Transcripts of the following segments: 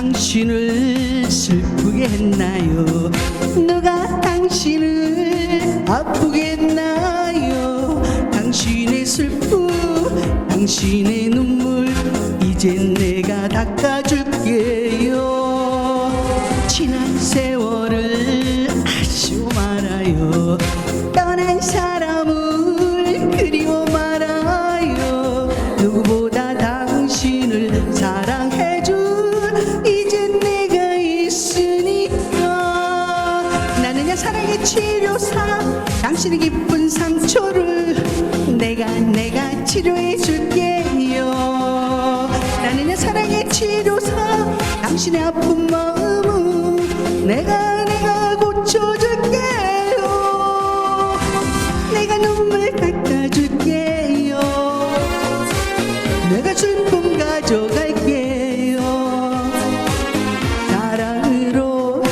당신을 슬프게 했나요? 누가 당신을 아프게 했나요? 당신의 슬픔 당신의 눈물 이젠 내가 닦아 당신의 기쁜 상처를 내가 내가 치료해 줄게요. 나는야 사랑의 치료사 당신의 아픈 마음은 내가 내가 고쳐줄게요. 내가 눈물 닦아줄게요. 내가 슬픔 가져갈게요. 사랑으로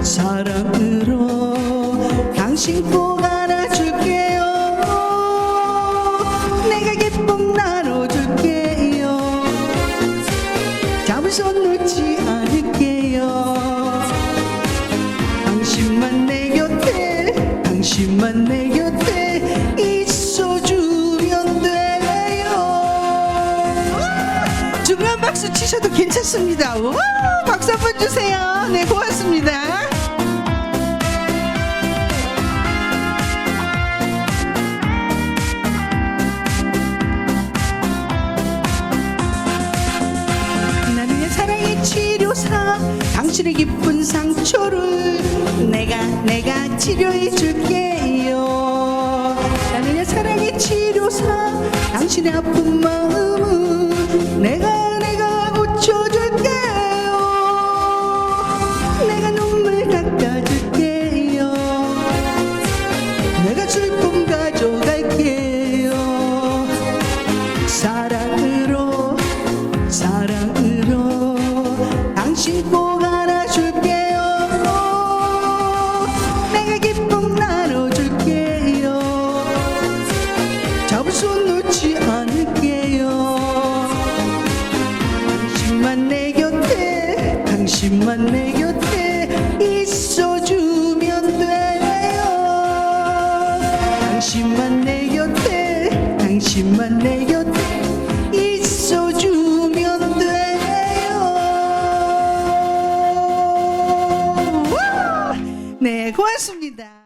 사랑으로 당신 꼭 당신만 내 곁에 있어주면 돼요. 중간 박수 치셔도 괜찮습니다. 와, 박수 한번 주세요. 네 고맙습니다 당신의 기쁜 상처를 내가 내가 치료해 줄게요. 나는 사랑의 치료사 당신의 아픈 마음은 내가 당신만 내 곁에 있어주면 돼요. 당신만 내 곁에 당신만 내 곁에 있어주면 돼요. 와! 네 고맙습니다